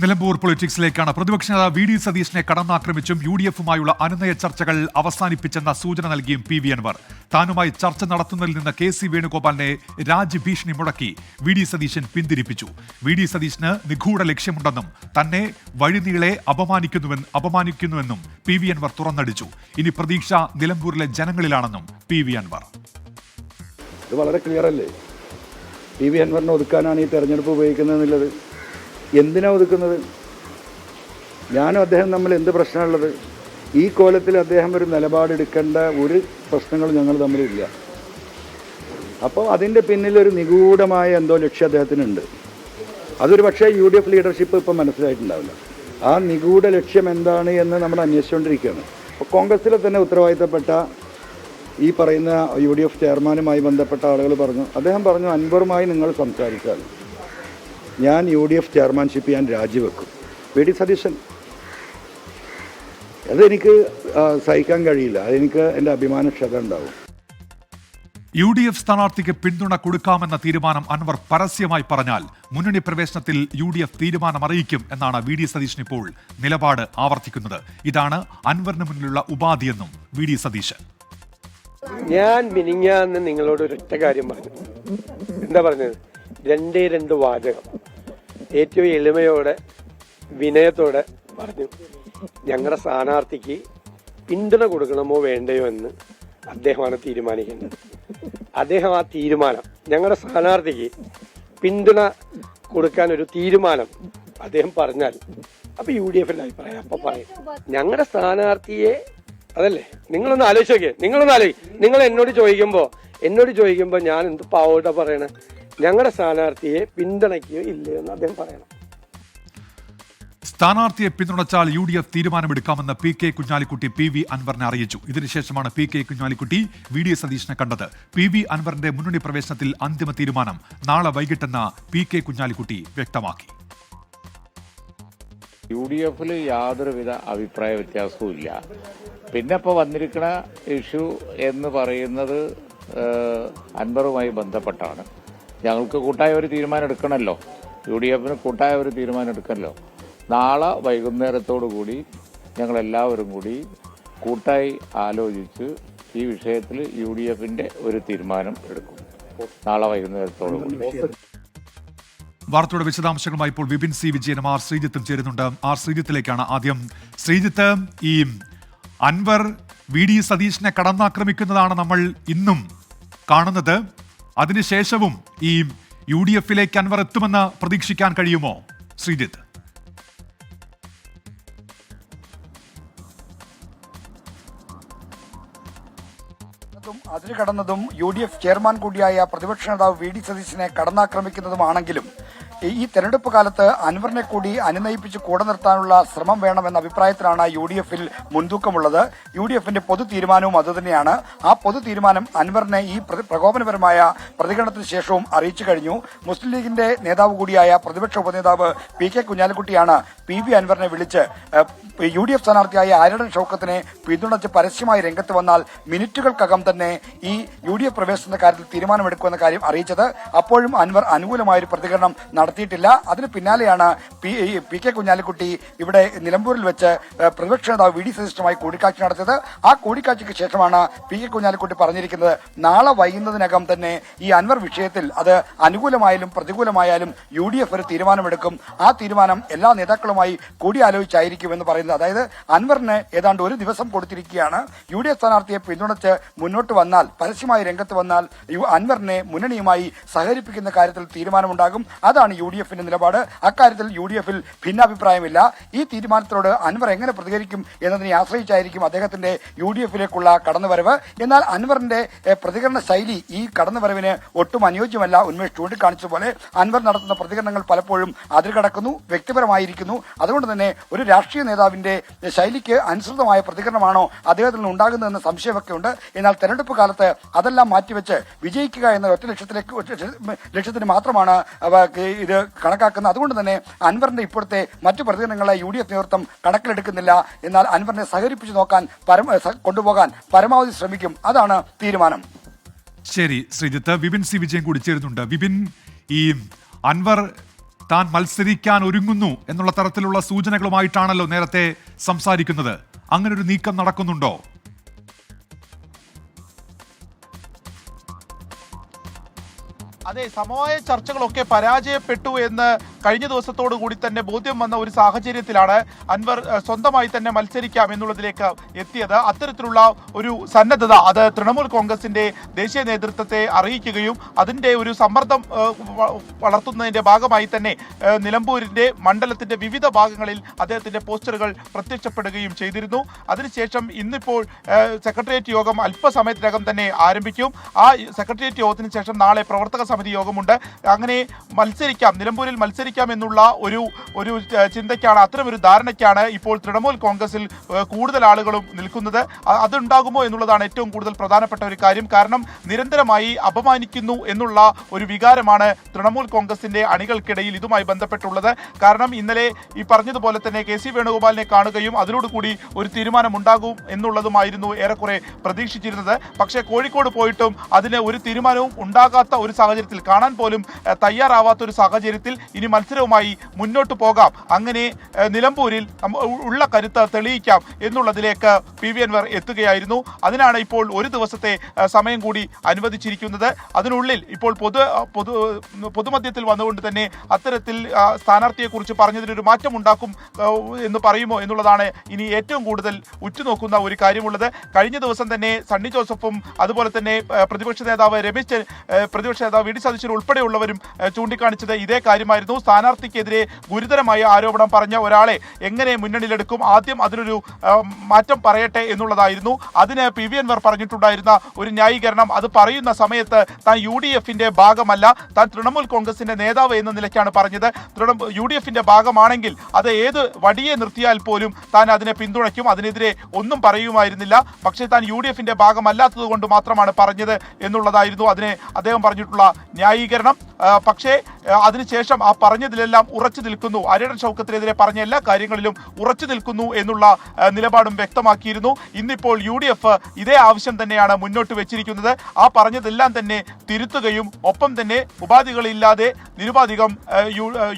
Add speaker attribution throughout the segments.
Speaker 1: നിലമ്പൂർ പൊളിറ്റിക്സിലേക്കാണ്. പ്രതിപക്ഷ നേതാവ് വി ഡി സതീഷിനെ കടന്നാക്രമിച്ചും യു ഡി എഫുമായുള്ള അനുനയ ചർച്ചകൾ അവസാനിപ്പിച്ചെന്ന സൂചന നൽകിയും പി വി അൻവർ. താനുമായി ചർച്ച നടത്തുന്നതിൽ നിന്ന് കെ സി വേണുഗോപാലിനെ രാജ്യഭീഷണി മുടക്കി വി ഡി സതീശൻ പിന്തിരിപ്പിച്ചു. വി ഡി സതീഷിന് നിഗൂഢ ലക്ഷ്യമുണ്ടെന്നും തന്നെ വഴിനീളെ അപമാനിക്കുന്നുവെന്ന് അപമാനിക്കുന്നുവെന്നും പി വി അൻവർ തുറന്നടിച്ചു. ഇനി പ്രതീക്ഷ നിലമ്പൂരിലെ ജനങ്ങളിലാണെന്നും പി വി അൻവർ.
Speaker 2: ഇത് വളരെ ക്ലിയർ അല്ലേ? പി വി അൻവറിനെ ഒതുക്കാനാണ് ഈ തെരഞ്ഞെടുപ്പ് ഉപയോഗിക്കുന്നത് എന്തിനാണ് ഒതുക്കുന്നത്? ഞാനും അദ്ദേഹം തമ്മിൽ എന്ത് പ്രശ്നമുള്ളത് ഈ കോലത്തിൽ അദ്ദേഹം ഒരു നിലപാടെടുക്കേണ്ട ഒരു പ്രശ്നങ്ങളും ഞങ്ങൾ തമ്മിലില്ല. അപ്പോൾ അതിന്റെ പിന്നിലൊരു നിഗൂഢമായ എന്തോ ലക്ഷ്യം അദ്ദേഹത്തിനുണ്ട്. അതൊരു പക്ഷേ യു ഡി എഫ് ലീഡർഷിപ്പ് ഇപ്പം മനസ്സിലായിട്ടുണ്ടാവില്ല. ആ നിഗൂഢ ലക്ഷ്യം എന്താണ് എന്ന് നമ്മൾ അന്വേഷിച്ചുകൊണ്ടിരിക്കുകയാണ്. അപ്പോൾ കോൺഗ്രസ്സിലെ തന്നെ ഉത്തരവാദിത്തപ്പെട്ട ഈ പറയുന്ന യു ഡി എഫ് ചെയർമാനുമായി ബന്ധപ്പെട്ട ആളുകൾ പറഞ്ഞു. അദ്ദേഹം പറഞ്ഞു അൻവറുമായി നിങ്ങൾ സംസാരിച്ചാൽ ഞാൻ യു ഡി എഫ് ചെയർമാൻഷിപ്പ് ഞാൻ രാജിവെക്കും. V D Satheesan. അതെനിക്ക് സഹിക്കാൻ കഴിയില്ല. അതെനിക്ക് എന്റെ അഭിമാനക്ഷത ഉണ്ടാവും.
Speaker 1: യു ഡി എഫ് സ്ഥാനാർത്ഥിക്ക് പിന്തുണ കൊടുക്കാമെന്ന തീരുമാനം അൻവർ പരസ്യമായി പറഞ്ഞാൽ മുന്നണി പ്രവേശനത്തിൽ യു ഡി എഫ് തീരുമാനം അറിയിക്കും എന്നാണ് വി ഡി സതീശൻ ഇപ്പോൾ നിലപാട് ആവർത്തിക്കുന്നത്. ഇതാണ് അൻവറിന് മുന്നിലുള്ള ഉപാധിയെന്നും വി ഡി സതീശൻ.
Speaker 3: ഞാൻ മിനിങ്ങാന്ന് നിങ്ങളോട് ഒരൊറ്റ കാര്യം പറഞ്ഞു. എന്താ പറഞ്ഞത്? രണ്ടേ രണ്ട് വാചകം. ഏറ്റവും എളിമയോടെ വിനയത്തോടെ പറഞ്ഞു. ഞങ്ങളുടെ സ്ഥാനാർത്ഥിക്ക് പിന്തുണ കൊടുക്കണമോ വേണ്ടയോ എന്ന് അദ്ദേഹമാണ് തീരുമാനിക്കേണ്ടത് അദ്ദേഹം ആ തീരുമാനം ഞങ്ങളുടെ സ്ഥാനാർത്ഥിക്ക് പിന്തുണ കൊടുക്കാൻ ഒരു തീരുമാനം അദ്ദേഹം പറഞ്ഞാൽ അപ്പൊ യു ഡി എഫിന്റെ അഭിപ്രായം അപ്പൊ പറയും. ഞങ്ങളുടെ സ്ഥാനാർത്ഥിയെ അതല്ലേ? നിങ്ങളൊന്ന് ആലോചിച്ച് നോക്കിയേ. നിങ്ങളൊന്ന് ആലോചിക്കും. നിങ്ങൾ എന്നോട് ചോദിക്കുമ്പോ എന്നോട് ചോദിക്കുമ്പോ ഞാൻ എന്ത് പാവോട്ടാ പറയണേ? ഞങ്ങളുടെ സ്ഥാനാർത്ഥിയെ പിന്തുണയ്ക്കുകയോ ഇല്ലയോ എന്ന് അദ്ദേഹം പറയണം.
Speaker 1: സ്ഥാനാർത്ഥിയെ പിന്തുണച്ചാൽ U D F തീരുമാനമെടുക്കാമെന്ന് P K Kunhalikutty P V അൻവറിനെ അറിയിച്ചു. ഇതിനുശേഷമാണ് P K Kunhalikutty V D സതീഷിനെ കണ്ടത്. പി വി അൻവറിന്റെ മുന്നണി പ്രവേശനത്തിൽ അന്തിമ തീരുമാനം നാളെ വൈകിട്ടെന്ന് പി കെ കുഞ്ഞാലിക്കുട്ടി വ്യക്തമാക്കി.
Speaker 4: യു ഡി എഫിൽ യാതൊരുവിധ അഭിപ്രായ വ്യത്യാസവും ഇല്ല. പിന്നെ ഇപ്പോൾ വന്നിരിക്കുന്ന ഇഷ്യൂ എന്ന് പറയുന്നത് അൻവറുമായി ബന്ധപ്പെട്ടാണ്. ഞങ്ങൾക്ക് കൂട്ടായ ഒരു തീരുമാനം എടുക്കണമല്ലോ യു ഡി എഫിന് കൂട്ടായ ഒരു തീരുമാനം എടുക്കണമല്ലോ നാളെ വൈകുന്നേരത്തോടു കൂടി ഞങ്ങളെല്ലാവരും കൂടി കൂട്ടായി ആലോചിച്ച് ഈ വിഷയത്തിൽ യു ഡി എഫിന്റെ ഒരു തീരുമാനം എടുക്കും. നാളെ വൈകുന്നേരത്തോടു കൂടി.
Speaker 1: വാർത്തയുടെ വിശദാംശങ്ങളുമായി ഇപ്പോൾ വിപിൻ സി വിജയനും ആർ ശ്രീജിത്തും ചേരുന്നുണ്ട്. ആർ ശ്രീജിത്തിലേക്കാണ് ആദ്യം. ശ്രീജിത്ത് ഈ അൻവർ വി ഡി സതീഷിനെ കടന്നാക്രമിക്കുന്നതാണ് നമ്മൾ ഇന്നും കാണുന്നത്. അതിനുശേഷവും ഈ യു ഡി എഫിലേക്ക് അൻവർ എത്തുമെന്ന് പ്രതീക്ഷിക്കാൻ കഴിയുമോ? ശ്രീജിത്ത്.
Speaker 5: അതിന് കടന്നതും യു ഡി എഫ് ചെയർമാൻ കൂടിയായ പ്രതിപക്ഷ നേതാവ് വി ഡി സതീശനെ കടന്നാക്രമിക്കുന്നതുമാണെങ്കിലും ഈ- തെരഞ്ഞെടുപ്പ് കാലത്ത് അൻവറിനെ കൂടി അനുനയിപ്പിച്ച് കൂടെ നിർത്താനുള്ള ശ്രമം വേണമെന്ന അഭിപ്രായത്തിലാണ് യു ഡി എഫിൽ മുൻതൂക്കമുള്ളത്. യു ഡി എഫിന്റെ പൊതു തീരുമാനവും അതുതന്നെയാണ് ആ പൊതു തീരുമാനം അൻവറിനെ ഈ പ്രകോപനപരമായ പ്രതികരണത്തിന് ശേഷവും അറിയിച്ചു കഴിഞ്ഞു. മുസ്ലിം ലീഗിന്റെ നേതാവ് കൂടിയായ പ്രതിപക്ഷ ഉപനേതാവ് പി കെ കുഞ്ഞാലിക്കുട്ടിയാണ് പി വി അൻവറിനെ വിളിച്ച് യു ഡി എഫ് സ്ഥാനാർത്ഥിയായ ആര്യടൻ ഷൌക്കത്തിനെ പിന്തുണച്ച് പരസ്യമായി രംഗത്ത് വന്നാൽ മിനിറ്റുകൾക്കകം തന്നെ ഈ യു ഡി എഫ് പ്രവേശന കാര്യത്തിൽ തീരുമാനമെടുക്കുമെന്ന കാര്യം അറിയിച്ചത്. അപ്പോഴും അൻവർ അനുകൂലമായ ഒരു പ്രതികരണം നടത്തിയിട്ടില്ല. അതിന് പിന്നാലെയാണ് പി പി കെ കുഞ്ഞാലിക്കുട്ടി ഇവിടെ നിലമ്പൂരിൽ വെച്ച് പ്രതിപക്ഷ നേതാവ് വി ഡി സതീശനുമായി കൂടിക്കാഴ്ച നടത്തിയത്. ആ കൂടിക്കാഴ്ചയ്ക്ക് ശേഷമാണ് പി കെ കുഞ്ഞാലിക്കുട്ടി പറഞ്ഞിരിക്കുന്നത്. നാളെ വൈകുന്നതിനകം തന്നെ ഈ അൻവർ വിഷയത്തിൽ അത് അനുകൂലമായാലും പ്രതികൂലമായാലും യു ഡി എഫ് ഒരു തീരുമാനമെടുക്കും. ആ തീരുമാനം എല്ലാ നേതാക്കളുമായി കൂടിയാലോചിച്ചായിരിക്കുമെന്ന് പറയുന്നത്. അതായത് അൻവറിന് ഏതാണ്ട് ഒരു ദിവസം കൊടുത്തിരിക്കുകയാണ്. യു ഡി എഫ് സ്ഥാനാർത്ഥിയെ പിന്തുണച്ച് മുന്നോട്ട് വന്നാൽ പരസ്യമായി രംഗത്ത് വന്നാൽ അൻവറിനെ മുന്നണിയുമായി സഹകരിപ്പിക്കുന്ന കാര്യത്തിൽ തീരുമാനമുണ്ടാകും. അതാണ് യു ഡി എഫിന്റെ നിലപാട്. അക്കാര്യത്തിൽ യു ഡി എഫിൽ ഭിന്നാഭിപ്രായമില്ല. ഈ തീരുമാനത്തിനോട് അൻവർ എങ്ങനെ പ്രതികരിക്കും എന്നതിനെ ആശ്രയിച്ചായിരിക്കും അദ്ദേഹത്തിന്റെ യു ഡി എഫിലേക്കുള്ള കടന്നുവരവ്. എന്നാൽ അൻവറിന്റെ പ്രതികരണ ശൈലി ഈ കടന്നുവരവിന് ഒട്ടും അനുയോജ്യമല്ല. ഉന്മേഷ് ചൂണ്ടിക്കാണിച്ചതുപോലെ അൻവർ നടത്തുന്ന പ്രതികരണങ്ങൾ പലപ്പോഴും അതിർകടക്കുന്നു വ്യക്തിപരമായിരിക്കുന്നു. അതുകൊണ്ട് തന്നെ ഒരു രാഷ്ട്രീയ നേതാവിന്റെ ശൈലിക്ക് അനുസൃതമായ പ്രതികരണമാണോ അദ്ദേഹത്തിൽ നിന്ന് ഉണ്ടാകുന്നതെന്ന സംശയമൊക്കെ ഉണ്ട്. എന്നാൽ തെരഞ്ഞെടുപ്പ് കാലത്ത് അതെല്ലാം മാറ്റിവെച്ച് വിജയിക്കുക എന്ന ഒറ്റ ലക്ഷ്യത്തിലേക്ക് ലക്ഷ്യത്തിന് മാത്രമാണ് അവ കണക്കാക്കുന്നത് അതുകൊണ്ട് തന്നെ അൻവറിന്റെ ഇപ്പോഴത്തെ മറ്റു പ്രതികരണങ്ങളെ യു ഡി എഫ് നേതൃത്വം കണക്കിലെടുക്കുന്നില്ല. എന്നാൽ അൻവറിനെ സഹകരിപ്പിച്ചു നോക്കാൻ പരമ കൊണ്ടുപോകാൻ പരമാവധി ശ്രമിക്കും. അതാണ് തീരുമാനം.
Speaker 1: ശരി ശ്രീജിത്ത്. വിപിൻ സി വിജയൻ കൂടി ചേരുന്നുണ്ട്. വിപിൻ ഈ അൻവർ താൻ മത്സരിക്കാൻ ഒരുങ്ങുന്നു എന്നുള്ള തരത്തിലുള്ള സൂചനകളുമായിട്ടാണല്ലോ നേരത്തെ സംസാരിക്കുന്നത്. അങ്ങനെ ഒരു നീക്കം നടക്കുന്നുണ്ടോ?
Speaker 6: അതെ സമവായ ചർച്ചകളൊക്കെ പരാജയപ്പെട്ടു എന്ന് കഴിഞ്ഞ ദിവസത്തോടു കൂടി തന്നെ ബോധ്യം വന്ന ഒരു സാഹചര്യത്തിലാണ് അൻവർ സ്വന്തമായി തന്നെ മത്സരിക്കാം എന്നുള്ളതിലേക്ക് എത്തിയത്. അത്തരത്തിലുള്ള ഒരു സന്നദ്ധത അത് തൃണമൂൽ കോൺഗ്രസിന്റെ ദേശീയ നേതൃത്വത്തെ അറിയിക്കുകയും അതിന്റെ ഒരു സമ്മർദ്ദം വളർത്തുന്നതിന്റെ ഭാഗമായി തന്നെ നിലമ്പൂരിന്റെ മണ്ഡലത്തിന്റെ വിവിധ ഭാഗങ്ങളിൽ അദ്ദേഹത്തിന്റെ പോസ്റ്ററുകൾ പ്രത്യക്ഷപ്പെടുകയും ചെയ്തിരുന്നു. അതിനുശേഷം ഇന്നിപ്പോൾ സെക്രട്ടേറിയറ്റ് യോഗം അല്പസമയത്തിനകം തന്നെ ആരംഭിക്കും. ആ സെക്രട്ടേറിയറ്റ് യോഗത്തിന് ശേഷം നാളെ പ്രവർത്തക യോഗമുണ്ട്. അങ്ങനെ മത്സരിക്കാം നിലമ്പൂരിൽ മത്സരിക്കാം എന്നുള്ള ഒരു ഒരു ചിന്തയ്ക്കാണ് ചിന്തയ്ക്കാണ് അത്തരമൊരു ധാരണയ്ക്കാണ് ഇപ്പോൾ തൃണമൂൽ കോൺഗ്രസിൽ കൂടുതൽ ആളുകളും നിൽക്കുന്നത്. അതുണ്ടാകുമോ എന്നുള്ളതാണ് ഏറ്റവും കൂടുതൽ പ്രധാനപ്പെട്ട ഒരു കാര്യം. കാരണം നിരന്തരമായി അപമാനിക്കുന്നു എന്നുള്ള ഒരു വികാരമാണ് തൃണമൂൽ കോൺഗ്രസിന്റെ അണികൾക്കിടയിൽ ഇതുമായി ബന്ധപ്പെട്ടുള്ളത്. കാരണം ഇന്നലെ ഈ പറഞ്ഞതുപോലെ തന്നെ കെ സി വേണുഗോപാലിനെ കാണുകയും അതിനോടുകൂടി ഒരു തീരുമാനമുണ്ടാകും എന്നുള്ളതുമായിരുന്നു ഏറെക്കുറെ പ്രതീക്ഷിച്ചിരുന്നത്. പക്ഷേ കോഴിക്കോട് പോയിട്ടും അതിന് ഒരു തീരുമാനവും ഉണ്ടാകാത്ത ഒരു സാഹചര്യത്തിൽ കാണാൻ പോലും തയ്യാറാവാത്ത ഒരു സാഹചര്യത്തിൽ ഇനി മത്സരവുമായി മുന്നോട്ട് പോകാം. അങ്ങനെ നിലമ്പൂരിൽ ഉള്ള കരുത്ത് തെളിയിക്കാം എന്നുള്ളതിലേക്ക് പി വി അൻവർ എത്തുകയായിരുന്നു. അതിനാണ് ഇപ്പോൾ ഒരു ദിവസത്തെ സമയം കൂടി അനുവദിച്ചിരിക്കുന്നത്. അതിനുള്ളിൽ ഇപ്പോൾ പൊതു പൊതു പൊതുമധ്യത്തിൽ വന്നുകൊണ്ട് തന്നെ അത്തരത്തിൽ സ്ഥാനാർത്ഥിയെക്കുറിച്ച് പറഞ്ഞതിനൊരു മാറ്റം ഉണ്ടാക്കും എന്ന് പറയുമോ എന്നുള്ളതാണ് ഇനി ഏറ്റവും കൂടുതൽ ഉറ്റുനോക്കുന്ന ഒരു കാര്യമുള്ളത്. കഴിഞ്ഞ ദിവസം തന്നെ സണ്ണി ജോസഫും അതുപോലെ തന്നെ പ്രതിപക്ഷ നേതാവ് രമേശ് പ്രതിപക്ഷ നേതാവ് വി ഡി സതീശൻ ഉൾപ്പെടെയുള്ളവരും ചൂണ്ടിക്കാണിച്ചത് ഇതേ കാര്യമായിരുന്നു. സ്ഥാനാർത്ഥിക്കെതിരെ ഗുരുതരമായ ആരോപണം പറഞ്ഞ ഒരാളെ എങ്ങനെ മുന്നണിയിലെടുക്കും? ആദ്യം അതിനൊരു മാറ്റം പറയട്ടെ എന്നുള്ളതായിരുന്നു. അതിന് പി വി അൻവർ പറഞ്ഞിട്ടുണ്ടായിരുന്ന ഒരു ന്യായീകരണം. അത് പറയുന്ന സമയത്ത് താൻ യു ഡി എഫിന്റെ ഭാഗമല്ല താൻ തൃണമൂൽ കോൺഗ്രസിന്റെ നേതാവ് എന്ന നിലയ്ക്കാണ് പറഞ്ഞത്. യു ഡി എഫിന്റെ ഭാഗമാണെങ്കിൽ അത് ഏത് വടിയെ നിർത്തിയാൽ പോലും താൻ അതിനെ പിന്തുണയ്ക്കും. അതിനെതിരെ ഒന്നും പറയുമായിരുന്നില്ല. പക്ഷേ താൻ യു ഡി എഫിന്റെ ഭാഗമല്ലാത്തത് കൊണ്ട് മാത്രമാണ് പറഞ്ഞത് എന്നുള്ളതായിരുന്നു. അതിനെ അദ്ദേഹം പറഞ്ഞിട്ടുള്ള ന്യായീകരണം. പക്ഷേ അതിനുശേഷം ആ പറഞ്ഞതിലെല്ലാം ഉറച്ചു നിൽക്കുന്നു. അരിടൻ ഷൗക്കത്തിനെതിരെ പറഞ്ഞ എല്ലാ കാര്യങ്ങളിലും ഉറച്ചു നിൽക്കുന്നു എന്നുള്ള നിലപാടും വ്യക്തമാക്കിയിരുന്നു. ഇന്നിപ്പോൾ യു ഡി എഫ് ഇതേ ആവശ്യം തന്നെയാണ് മുന്നോട്ട് വെച്ചിരിക്കുന്നത്. ആ പറഞ്ഞതെല്ലാം തന്നെ തിരുത്തുകയും ഒപ്പം തന്നെ ഉപാധികളില്ലാതെ നിരുപാധികം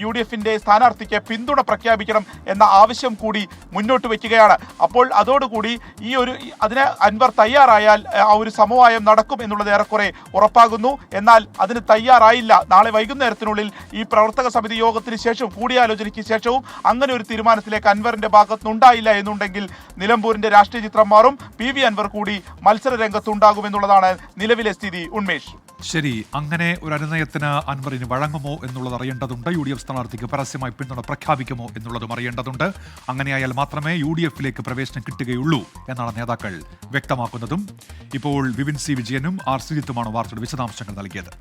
Speaker 6: യു ഡി എഫിന്റെ സ്ഥാനാർത്ഥിക്ക് പിന്തുണ പ്രഖ്യാപിക്കണം എന്ന ആവശ്യം കൂടി മുന്നോട്ട് വയ്ക്കുകയാണ് അപ്പോൾ അതോടുകൂടി ഈ ഒരു അതിന് അൻവർ തയ്യാറായാൽ ആ ഒരു സമവായം നടക്കും എന്നുള്ളത് ഏറെക്കുറെ ഉറപ്പാകുന്നു. എന്നാൽ അതിന് തയ്യാറായില്ല. നാളെ വൈകുന്നേരത്തിനുള്ളിൽ ഈ പ്രവർത്തക സമിതി യോഗത്തിന് ശേഷം കൂടിയാലോചനയ്ക്ക് ശേഷവും അങ്ങനെ ഒരു തീരുമാനത്തിലേക്ക് അൻവറിന്റെ ഭാഗത്തുനിന്നുണ്ടായില്ല എന്നുണ്ടെങ്കിൽ നിലമ്പൂരിന്റെ രാഷ്ട്രീയ ചിത്രം മാറും. പി വി അൻവർ കൂടി മത്സര രംഗത്തുണ്ടാകുമെന്നുള്ളതാണ് നിലവിലെ സ്ഥിതി. ഉന്മേഷ്.
Speaker 1: ശരി അങ്ങനെ ഒരു അനുനയത്തിന് അൻവറിന് വഴങ്ങുമോ എന്നുള്ളത് അറിയേണ്ടതുണ്ട്. യു ഡി എഫ് സ്ഥാനാർത്ഥിക്ക് പരസ്യമായി പിന്തുണ പ്രഖ്യാപിക്കുമോ എന്നുള്ളതും അറിയേണ്ടതുണ്ട്. അങ്ങനെയായാൽ മാത്രമേ യു ഡി എഫിലേക്ക് പ്രവേശനം കിട്ടുകയുള്ളൂ എന്നാണ് നേതാക്കൾ വ്യക്തമാക്കുന്നതും. ഇപ്പോൾ വിപിൻ സി വിജയനും ആർ സിജിത്തുമാണ് വാർത്തയുടെ വിശദാംശങ്ങൾ നൽകിയത്.